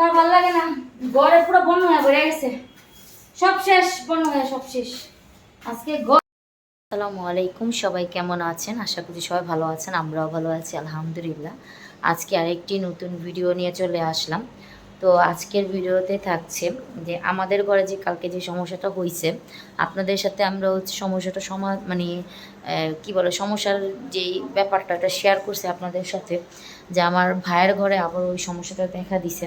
আর ভালো লাগে না। গড়ে পুরো বন্য হয়ে ভরে গেছে। সব শেষ বন্য হয়ে সব শেষ। আজকে আসসালামু আলাইকুম, সবাই কেমন আছেন? আশা করি সবাই ভালো আছেন, আমরাও ভালো আছি, আলহামদুলিল্লাহ। আজকে আরেকটি নতুন ভিডিও নিয়ে চলে আসলাম। তো আজকের ভিডিওতে থাকছে যে, আমাদের ঘরে যে কালকে যে সমস্যাটা হয়েছে আপনাদের সাথে আমরা হচ্ছে সমস্যাটা সমা মানে কি বলে, সমস্যার যেই ব্যাপারটা শেয়ার করছে আপনাদের সাথে। যে আমার ভাইয়ের ঘরে আবার ওই সমস্যাটা দেখা দিছে।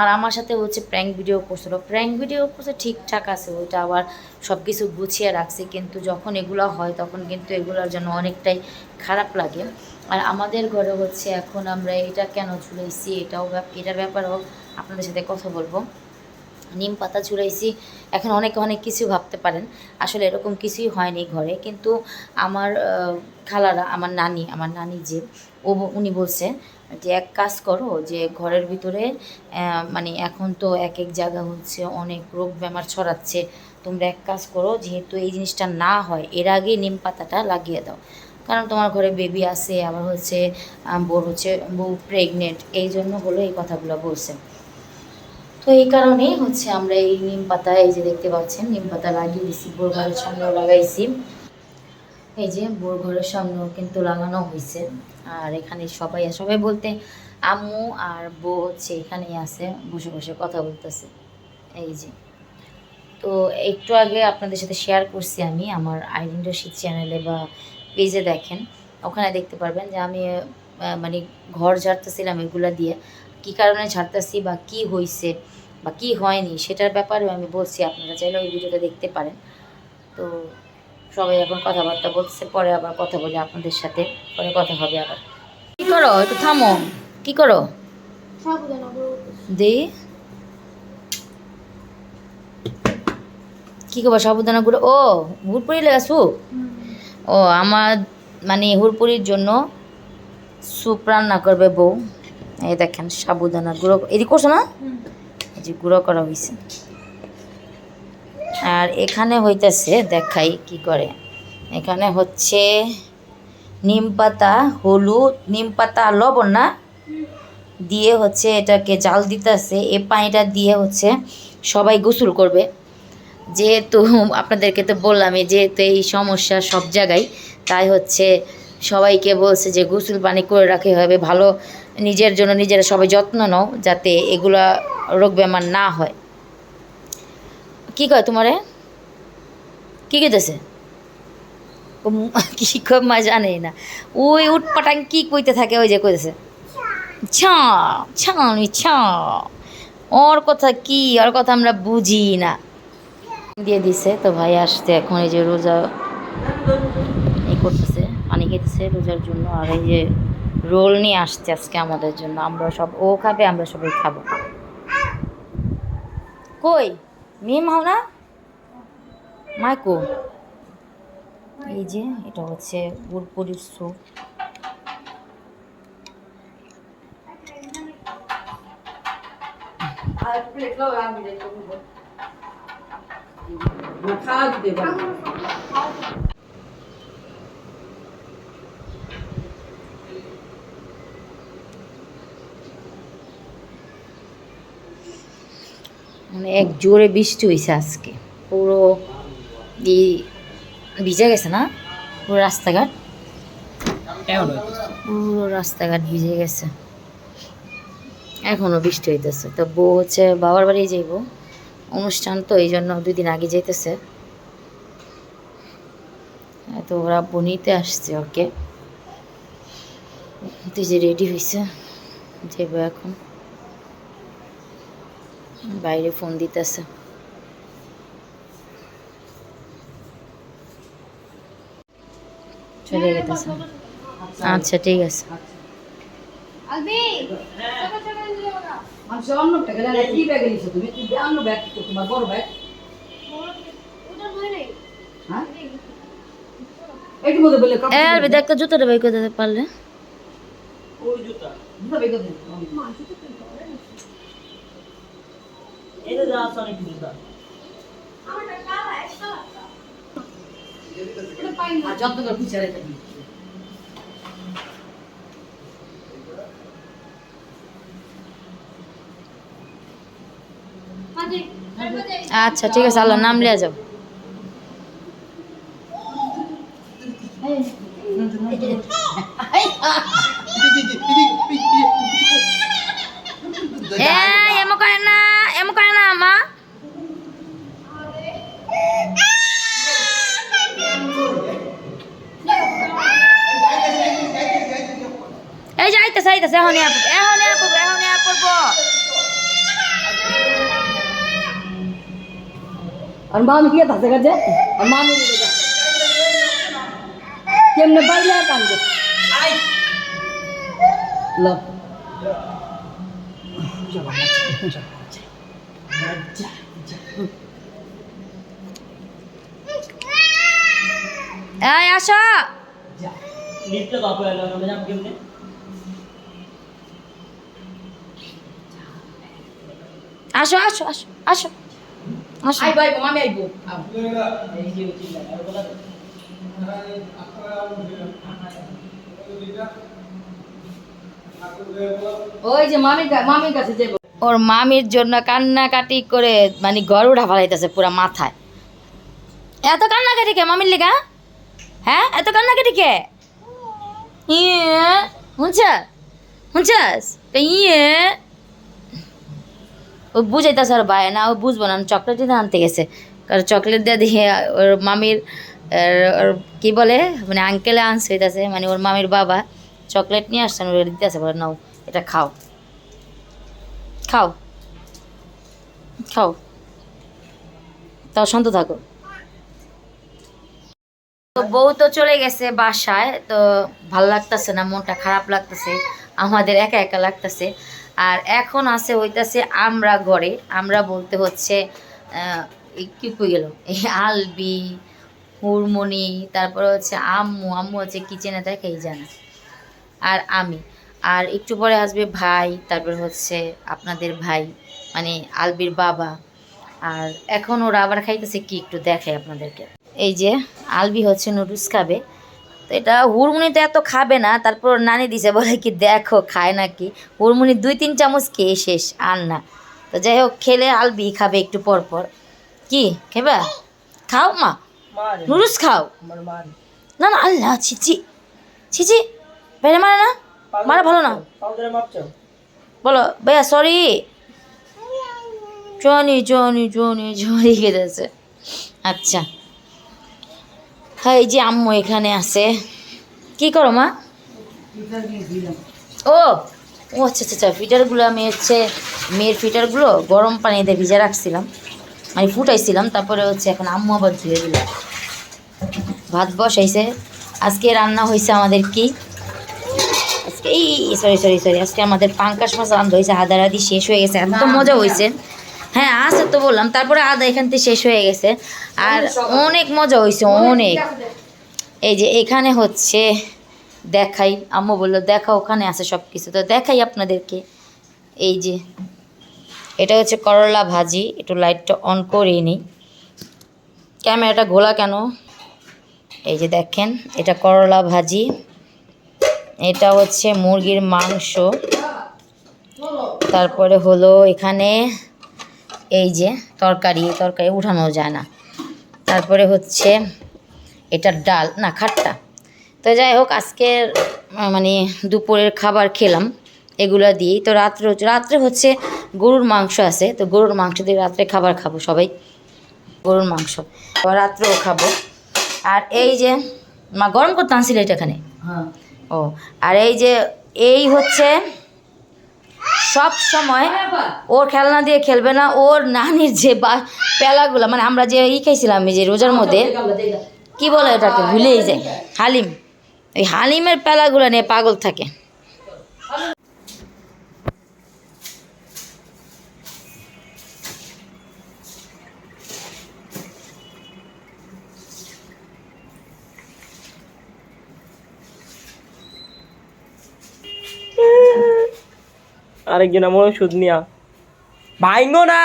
আর আমার সাথে হচ্ছে প্র্যাঙ্ক ভিডিও করছিল। প্র্যাঙ্ক ভিডিও করছে, ঠিকঠাক আছে, ওইটা আবার সব কিছু গুছিয়ে রাখছে। কিন্তু যখন এগুলো হয়, তখন কিন্তু এগুলোর জন্য অনেকটাই খারাপ লাগে। আর আমাদের ঘরে হচ্ছে এখন আমরা এটা কেন ঝুলাইছি, এটাও এটার ব্যাপারেও আপনাদের সাথে কথা বলব। নিম পাতা ঝুলাইছি। এখন অনেকে অনেক কিছু ভাবতে পারেন। আসলে এরকম কিছুই হয়নি ঘরে। কিন্তু আমার খালারা, আমার নানি আমার নানি যে, ও উনি বলছে যে, এক কাজ করো যে, ঘরের ভিতরে মানে এখন তো এক এক জায়গা হচ্ছে, অনেক রোগ বেমার ছড়াচ্ছে। তোমরা এক কাজ করো, যেহেতু এই জিনিসটা না হয়, এর আগে নিম পাতাটা লাগিয়ে দাও। কারণ তোমার ঘরে বেবি আছে, আবার হচ্ছে বোর হচ্ছে, বউ প্রেগনেন্ট এই জন্য হলো এই কথাগুলো বলছে। তো এই কারণেই হচ্ছে আমরা এই নিম পাতা, এই যে দেখতে পাচ্ছেন, নিম পাতা লাগিয়ে দিছি, বোর ঘরের সামনেও লাগাইছি। এই যে বোর ঘরের সামনেও কিন্তু লাগানো হয়েছে আর এখানে সবাই সবাই বলতে আম্মু আর বউ হচ্ছে এখানেই আছে, বসে বসে কথা বলতেছে। এই যে। তো একটু আগে আপনাদের সাথে শেয়ার করছি আমি আমার আইডিন চ্যানেলে বা পেজে দেখেন। ওখানে দেখতে পারবেন যে আমি মানে ঘর ঝাড়তেছিলাম এগুলা দিয়ে। কি কারণে ছাড়তেছি বা কি হয়েছে বা কি হয়নি সেটার ব্যাপারেও আমি বলছি আপনারা চাইলে ওই ভিডিওটা দেখতে পারেন। তো সবাই এখন কথাবার্তা বলছে পরে আবার কথা বলি আপনাদের সাথে পরে কথা হবে আবার। কি করো একটু থামো। কি করো? দি। কি করব সাবুদানা গুঁড়ো? ও হুড়পুরি লেগা স্যুপ ও আমার মানে হুড়পুরির জন্য স্যুপ রান্না করবে বউ। এই দেখেন, সাবুদানা গুঁড়ো। এদিকে করছ না? এই যে গুঁড়ো করা হয়েছে আর এখানে হইতেছে, দেখাই কি করে। এখানে হচ্ছে নিম পাতা, হলুদ, নিম পাতা লবণ না? দিয়ে হচ্ছে এটাকে জাল দিতেছে। এ পানিটা দিয়ে হচ্ছে সবাই গোসল করবে। যেহেতু আপনাদেরকে তো বললামই, যেহেতু এই সমস্যা সব জায়গায়, তাই হচ্ছে সবাইকে বলছে যে গোসল পানি করে রাখে হবে, ভালো নিজের জন্য নিজেরা সবাই যত্ন নাও যাতে এগুলা রোগ বেমার না হয়। কি কয় তোমারে? কি কইতেছে? কি কয় মা জানে না। ওই উটপাটাং কি কইতে থাকে ওই যে কইতেছে। ছা ছানি ছা। ওর কথা কি, ওর কথা আমরা বুঝি না। দিয়ে দিছে, তো ভাই আসতে এখন এই যে রোজা এই করতেছে, পানি খেতেছে রোজার জন্য। আর এই যে রোল নিয়ে আসছে আজকে আমাদের জন্য। আমরা সব ও খাবে, আমরা সবাই খাব। কই? মিম, হও না? মাইকো? এই যে, এটা হচ্ছে গুড়পুরির স্যুপ খাওয়া দিতে মানে এক জোরে বৃষ্টি হয়েছে আজকে। পুরো এই ভিজে গেছে না? পুরো রাস্তাঘাট? পুরো রাস্তাঘাট ভিজে গেছে। এখনও বৃষ্টি হইতেছে। তো বউ হচ্ছে বাবার বাড়ি যাইব। অনুষ্ঠান তো এই জন্য দুই দিন আগে যাইতেছে। তো ওরা বনিতে আসছে ওকে। তুই যে রেডি হয়েছে যাইব এখন। বাইরে ফোন দিতেছে। চলে গেতেছে। আচ্ছা ঠিক আছে। মানুষ অন্য ব্যাগে না কি ব্যাগে নিছো তুমি? কি অন্য ব্যাগ তো তোমার বড় ব্যাগ? হ্যাঁ? একটা জুতোটা বাই করে দিতে দিন। আর যত্ন করে পিছিয়ে রেখে আচ্ছা ঠিক আছে আল্লাহ নাম লিয়া যাও এমন করে না এমন করে না, মা। এই যে আইতেছে আইতেছে এখন ইয়া করব এখন ইয়া করব। এখন ইয়া করব আর মামি কি থাকে কাছে আর মামি কেমনে বাইরে কান্দে? ল। এই আসো। লিফটে বাপু এলো আমরা যাব কেমনে আসো আসো আসো আসো আসো। আইবো আইবো মামি আইবো। এই যে উচিত আর বলা ওই যে মামির মামির কাছে যাব ওর মামির জন্য কান্নাকাটি করে মানে গড় উঠা ফেলাইতেছে পুরা মাথায়। এত কান্নাকাটি কে মামির লেগা? হ্যাঁ? এত কান্নাকাটি কে? ইয়ে শুনছ শুনছাস ইয়ে। ও বুঝাইতেছে ওর ভাই না, ও বুঝব না চকলেট দিয়ে আনতে গেছে। কারণ চকলেট দিয়ে দিয়ে ওর মামির ওর কি বলে মানে আঙ্কেলে আনছে হইতাছে মানে ওর মামির বাবা চকলেট নিয়ে আসছেন ওর দিতেছে, বলে নাও, এটা খাও। খাও। খাও। তাও শান্ত থাকো। তো বউ তো চলে গেছে বাসায়, তো ভালো লাগতেছে না, মনটা খারাপ লাগতেছে, আমাদের একা একা লাগতেছে। আর এখন আছে হইতাছে আমরা ঘরে, আমরা বলতে হচ্ছে কি কই গেল? এই আলবি হুরমনি তারপরে হচ্ছে আম্মু আম্মু হচ্ছে কিচেনে দেখেই জানে। আর আমি। আর একটু পরে আসবে ভাই তারপর হচ্ছে আপনাদের ভাই মানে আলবির বাবা। আর এখন ওরা আবার খাইতেছে কি একটু দেখাই আপনাদেরকে। এই যে আলবি হচ্ছে নুডলস খাবে। তো এটা হুড়মুনি তো এত খাবে না তারপর নানি দিছে বলে কি দেখো খায় নাকি? হুড়মুনি দুই তিন চামচ খেয়ে শেষ আর না। তো যাই হোক খেলে আলবি খাবে একটু পর পর। কি খেবা? খাও মা। নুডলস খাও। না না আল্লাহ ছিচি ছিচি বেড়ে মারে না। মারা ভালো না। বলো ভাইয়া sorry Johnny Johnny Johnny Johnny কেটেছে। আচ্ছা। হ্যাঁ এই যে আম্মু এখানে আছে। কি করো মা? ও ও আচ্ছা আচ্ছা আচ্ছা ফিটারগুলো আমি হচ্ছে মেয়ের ফিটারগুলো গরম পানিতে ভিজে রাখছিলাম। আমি ফুটাইছিলাম তারপরে হচ্ছে এখন আম্মু আবার ধুয়ে দিল। ভাত বসাইছে। আজকে রান্না হয়েছে আমাদের কি? এই সরি সরি সরি আজকে আমাদের পাঙ্কাশ মাছ রান্না হয়েছে আদা রাদি শেষ হয়ে গেছে এত মজা হয়েছে। হ্যাঁ আছে তো বললাম তারপরে আদা এখান থেকে শেষ হয়ে গেছে আর অনেক মজা হয়েছে অনেক এই যে এখানে হচ্ছে দেখাই আম্মু বলল দেখা ওখানে আছে সব কিছু তো দেখাই আপনাদেরকে। এই যে এটা হচ্ছে করলা ভাজি একটু লাইটটা অন করেই নিই। ক্যামেরাটা ঘোলা কেন? এই যে দেখেন এটা করলা ভাজি। এটা হচ্ছে মুরগির মাংস। তারপরে হলো এখানে এই যে তরকারি তরকারি উঠানো যায় না। তারপরে হচ্ছে এটা ডাল, না খাট্টা। তো যাই হোক, আজকের মানে দুপুরের খাবার খেলাম এগুলো দিয়েই। তো রাত্রে হচ্ছে রাত্রে হচ্ছে গরুর মাংস আছে। তো গরুর মাংস দিয়ে রাত্রে খাবার খাব সবাই। গরুর মাংস। রাত্রেও খাব। আর এই যে, মা গরম করতে আনছিল এটা এখানে? হ্যাঁ। ও আর এই যে এই হচ্ছে সব সময় ওর খেলনা দিয়ে খেলবে না ওর নানির যে বা পেলাগুলো মানে আমরা যে ই খাইছিলাম এই যে রোজার মধ্যে কি বলে এটাকে ভুলেই যায় হালিম ওই হালিমের পেলাগুলো নিয়ে পাগল থাকে। আরেকজন আমার ওষুধ নিয়া। ভাইঙ্গো না!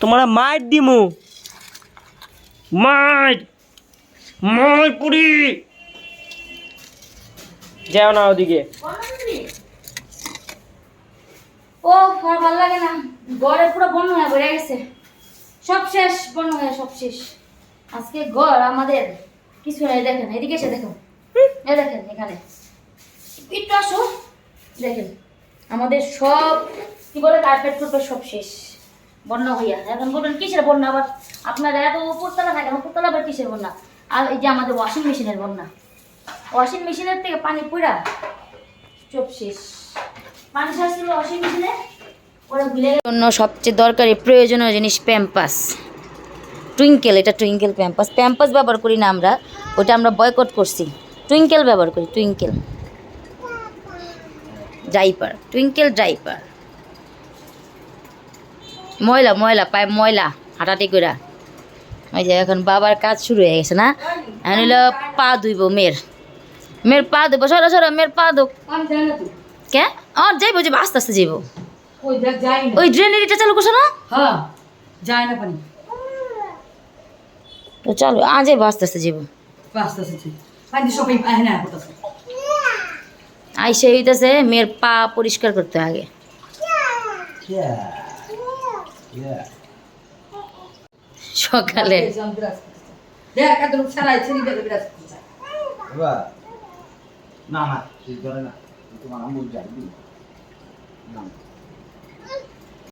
তোমার মার দিমু। মার মার পুরি! যাও না ওদিকে। ও আর ভালো লাগে না। ঘরে পুরো বন্য হয়ে ভরে গেছে। সব শেষ বন্য হয়ে সব শেষ। আজকে ঘর আমাদের। কিছু নেই দেখেন এদিকে এসে দেখুন। দেখেন এখানে। একটু আসো। দেখেন, আমাদের সব, কি বলে, কার্পেট টুপেট সব শেষ। বন্যা হইয়া। এখন বলবেন, কিসের বন্যা আবার? আপনারা এত উপরতলা থাকেন উপরতলা আবার কিসের বন্যা? আর এই যে আমাদের ওয়াশিং মেশিনের বন্যা। ওয়াশিং মেশিনের থেকে পানি পুরা চোপ শেষ। পানি ছাড়ছিল ওয়াশিং মেশিনে ওরা ভুলে জন্য সবচেয়ে দরকারি প্রয়োজনীয় জিনিস প্যাম্পাস। টুইঙ্কেল, এটা টুইঙ্কেল প্যাম্পাস। প্যাম্পাস ব্যবহার করি না আমরা, ওটা আমরা বয়কট করছি। টুইঙ্কেল ব্যবহার করি টুইঙ্কেল। ডাইপার টুইঙ্কেল ডাইপার ময়লা ময়লা পায় ময়লা হাঁটাটি করে ওই যে এখন বাবার কাজ শুরু হয়ে গেছে না? এখন হলো পা ধুইব মেয়ের। মেয়ের পা ধুইব সরো সরো মেয়ের পা ধুক। কে? আমার যাইবো যাব আস্তে আস্তে যাইবো। ওই ড্রেনের এটা চালু করছ না? হ্যাঁ যায় না পানি। তো চলো আ যাইবো আস্তে আস্তে যাইবো। আস্তে আস্তে আইসে হইতেছে মেয়ের পা পরিষ্কার করতে আগে। সকালে। না না ঠিক না তোমার আম্মু যাই না।